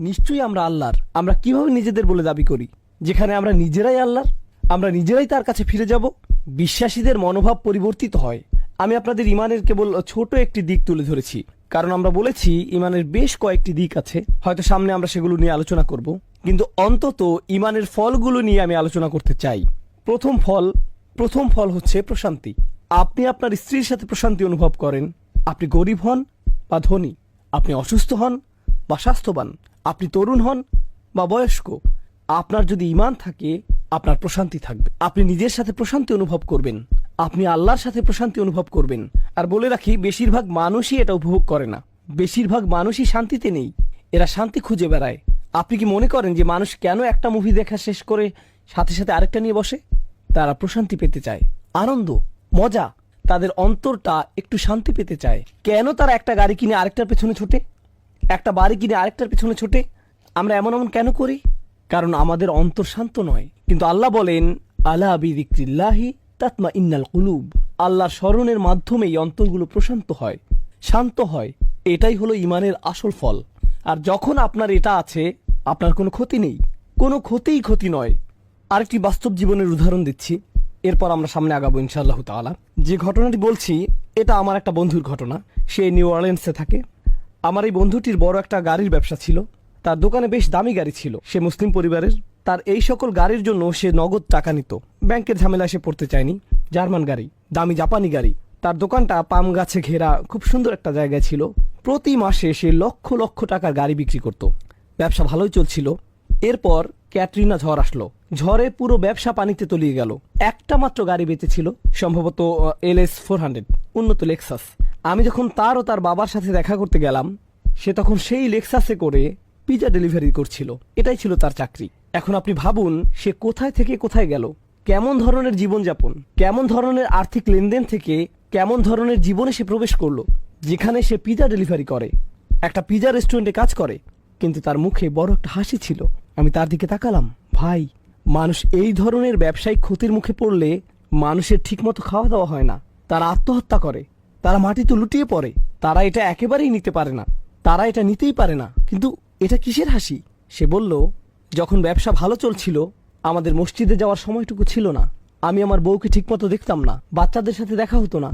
নিশ্চয়ই আমরা আল্লাহর। আমরা কীভাবে নিজেদের বলে দাবি করি? যেখানে আমরা নিজেরাই আল্লাহর, আমরা নিজেরাই তার কাছে ফিরে যাব। বিশ্বাসীদের মনোভাব পরিবর্তিত হয়। আমি আপনাদের ইমানের কেবল ছোট একটি দিক তুলে ধরেছি। কারণ আমরা বলেছি, ইমানের বেশ কয়েকটি দিক আছে। হয়তো সামনে আমরা সেগুলো নিয়ে আলোচনা করব। কিন্তু অন্তত ইমানের ফলগুলো নিয়ে আমি আলোচনা করতে চাই। প্রথম ফল প্রথম ফল হচ্ছে প্রশান্তি। আপনি আপনার স্ত্রীর সাথে প্রশান্তি অনুভব করেন। আপনি গরিব হন বা ধনী। আপনি অসুস্থ হন বা স্বাস্থ্যবান, আপনি তরুণ হন বা বয়স্ক, আপনার যদি ইমান থাকে, আপনার প্রশান্তি থাকবে। আপনি নিজের সাথে প্রশান্তি অনুভব করবেন, আপনি আল্লাহর সাথে প্রশান্তি অনুভব করবেন। আর বলে রাখি, বেশিরভাগ মানুষই এটা উপভোগ করে না। বেশিরভাগ মানুষই শান্তিতে নেই, এরা শান্তি খুঁজে বেড়ায়। আপনি কি মনে করেন যে মানুষ কেন একটা মুভি দেখা শেষ করে সাথে সাথে আরেকটা নিয়ে বসে? তারা প্রশান্তি পেতে চায়, আনন্দ, মজা, তাদের অন্তরটা একটু শান্তি পেতে চায়। কেন তারা একটা গাড়ি কিনে আরেকটার পেছনে ছোটে? একটা বাড়ি কিনে আরেকটার পেছনে ছোটে। আমরা এমন এমন কেন করি? কারণ আমাদের অন্তর শান্ত নয়। কিন্তু আল্লাহ বলেন, আলা বিদিক্রিল্লাহি তাতমা ইন্নাল কুলুব। আল্লাহর স্মরণের মাধ্যমেই অন্তরগুলো প্রশান্ত হয়, শান্ত হয়। এটাই হলো ইমানের আসল ফল। আর যখন আপনার এটা আছে, আপনার কোনো ক্ষতি নেই। কোনো ক্ষতিই ক্ষতি নয়। আরেকটি বাস্তব জীবনের উদাহরণ দিচ্ছি। এরপর আমরা সামনে আগাবো ইনশাআল্লাহ তাআলা। যে ঘটনাটি বলছি, এটা আমার একটা বন্ধুর ঘটনা। সে নিউ অর্লেন্সে থাকে। আমার এই বন্ধুটির বড় একটা গাড়ির ব্যবসা ছিল। তার দোকানে বেশ দামি গাড়ি ছিল। সে মুসলিম পরিবারের। তার এই সকল গাড়ির জন্য সে নগদ টাকা নিত। ব্যাংকের ঝামেলা সে পড়তে চায়নি। জার্মান গাড়ি, দামি জাপানি গাড়ি। তার দোকানটা পাম গাছে ঘেরা খুব সুন্দর একটা জায়গায় ছিল। প্রতি মাসে সে লক্ষ লক্ষ টাকার গাড়ি বিক্রি করত। ব্যবসা ভালোই চলছিল। এরপর ক্যাটরিনা ঝড় আসলো। ঝড়ে পুরো ব্যবসা পানিতে তলিয়ে গেল। একটা মাত্র গাড়ি বেঁচেছিল, সম্ভবত এল এস ফোর হান্ড্রেড, উন্নত লেক্সাস। আমি যখন তার ও তার বাবার সাথে দেখা করতে গেলাম, সে তখন সেই লেক্সাসে করে পিজা ডেলিভারি করছিল। এটাই ছিল তার চাকরি। এখন আপনি ভাবুন, সে কোথায় থেকে কোথায় গেল? কেমন ধরনের জীবনযাপন? কেমন ধরনের আর্থিক লেনদেন থেকে কেমন ধরনের জীবনে সে প্রবেশ করল? যেখানে সে পিজা ডেলিভারি করে। একটা পিজা রেস্টুরেন্টে কাজ করে, কিন্তু তার মুখে বড় একটা হাসি ছিল। আমি তার দিকে তাকালাম। ভাই, মানুষ এই ধরনের ব্যবসায়িক ক্ষতির মুখে পড়লে মানুষের ঠিকমতো খাওয়া দাওয়া হয় না। তারা আত্মহত্যা করে। তারা মাটিতে লুটিয়ে পড়ে। তারা এটা একেবারেই নিতে পারে না। তারা এটা নিতেই পারে না। কিন্তু এটা কিসের হাসি? সে বলল, যখন ব্যবসা ভালো চলছিল, আমাদের মসজিদে যাওয়ার সময়টুকু ছিল না। আমি আমার বউকে ঠিকমতো দেখতাম না। বাচ্চাদের সাথে দেখা হতো না।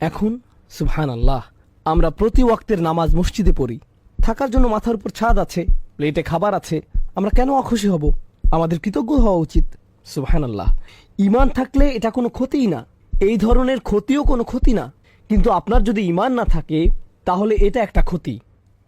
এখন সুবহান আল্লাহ আমরা প্রতি ওয়াক্তের নামাজ মসজিদে পড়ি। থাকার জন্য মাথার উপর ছাদ আছে, প্লেটে খাবার আছে। আমরা কেন অখুশি হব? আমাদের কৃতজ্ঞ হওয়া উচিত। সুবহান আল্লাহ ইমান থাকলে এটা কোনো ক্ষতিই না। এই ধরনের ক্ষতিও কোনো ক্ষতি না। কিন্তু আপনার যদি ইমান না থাকে, তাহলে এটা একটা ক্ষতি।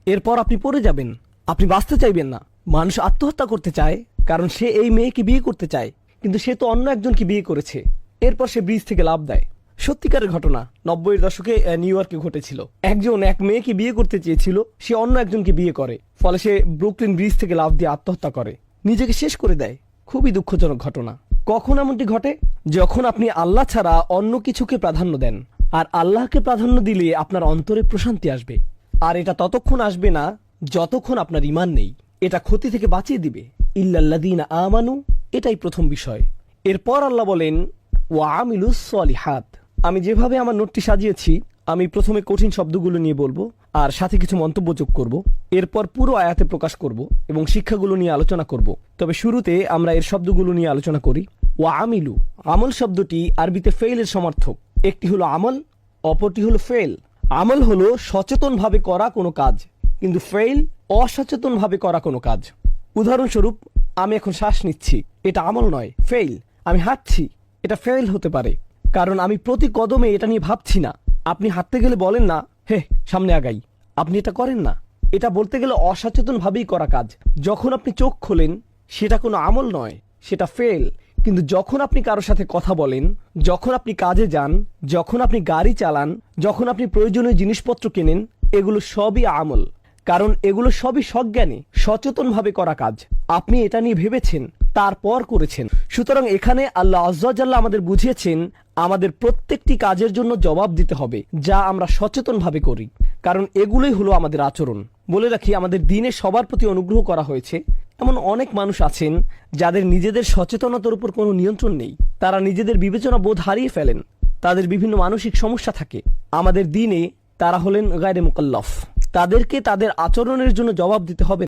এরপর আপনি পড়ে যাবেন। আপনি বাঁচতে চাইবেন না। মানুষ আত্মহত্যা করতে চায়, কারণ সে এই মেয়েকে বিয়ে করতে চায়, কিন্তু সে তো অন্য একজনকে বিয়ে করেছে। এরপর সে ব্রিজ থেকে লাভ দেয়। সত্যিকারের ঘটনা, নব্বইয়ের দশকে নিউ ইয়র্কে ঘটেছিল। একজন এক মেয়েকে বিয়ে করতে চেয়েছিল, সে অন্য একজনকে বিয়ে করে, ফলে সে ব্রুকলিন ব্রিজ থেকে লাভ দিয়ে আত্মহত্যা করে। নিজেকে শেষ করে দেয়। খুবই দুঃখজনক ঘটনা। কখন এমনটি ঘটে? যখন আপনি আল্লাহ ছাড়া অন্য কিছুকে প্রাধান্য দেন। আর আল্লাহকে প্রাধান্য দিলে আপনার অন্তরে প্রশান্তি আসবে। আর এটা ততক্ষণ আসবে না যতক্ষণ আপনার ইমান নেই। এটা ক্ষতি থেকে বাঁচিয়ে দিবে। ইল্লাল্লাদিন আমানু, এটাই প্রথম বিষয়। এরপর আল্লাহ বলেন ও আমিলুস সলিহাত। আমি যেভাবে আমার নোটটি সাজিয়েছি, আমি প্রথমে কঠিন শব্দগুলো নিয়ে বলব, আর সাথে কিছু মন্তব্য যোগ করব। এরপর পুরো আয়াতে প্রকাশ করব এবং শিক্ষাগুলো নিয়ে আলোচনা করব। তবে শুরুতে আমরা এর শব্দগুলো নিয়ে আলোচনা করি। ও আমিলু। আমল শব্দটি আরবিতে ফেইলের সমার্থক। একটি হলো আমল, অপরটি হলো ফেল আমল হলো সচেতনভাবে করা কোনো কাজ, কিন্তু ফেইল অসচেতনভাবে করা কোনো কাজ। উদাহরণস্বরূপ, আমি এখন শ্বাস নিচ্ছি, এটা আমল নয়, ফেইল। আমি হাঁটছি, এটা ফেইল হতে পারে। কারণ আমি প্রতি কদমে এটা নিয়ে ভাবছি না। আপনি হাঁটতে গেলে বলেন না হে সামনে আগাই। আপনি এটা করেন না। এটা বলতে গেলে অসচেতনভাবেই করা কাজ। যখন আপনি চোখ খোলেন, সেটা কোনো আমল নয়, সেটা ফেল কিন্তু যখন আপনি কারোর সাথে কথা বলেন, যখন আপনি কাজে যান, যখন আপনি গাড়ি চালান, যখন আপনি প্রয়োজনীয় জিনিসপত্র কেনেন, এগুলো সবই আমল। কারণ এগুলো সবই সজ্ঞানে, সচেতনভাবে করা কাজ। আপনি এটা নিয়ে ভেবেছেন, তারপর করেছেন। সুতরাং এখানে আল্লাহ আজ্লাহ আমাদের বুঝিয়েছেন, আমাদের প্রত্যেকটি কাজের জন্য জবাব দিতে হবে, যা আমরা সচেতনভাবে করি। কারণ এগুলোই হলো আমাদের আচরণ। বলে রাখি, আমাদের দিনে সবার প্রতি অনুগ্রহ করা হয়েছে। এমন অনেক মানুষ আছেন যাদের নিজেদের সচেতনতার উপর কোনো নিয়ন্ত্রণ নেই। তারা নিজেদের বিবেচনা বোধ হারিয়ে ফেলেন। তাদের বিভিন্ন মানসিক সমস্যা থাকে। আমাদের দিনে তারা হলেন গায়রে মোকাল্লফ। তাদেরকে তাদের আচরণের জন্য জবাব দিতে হবে।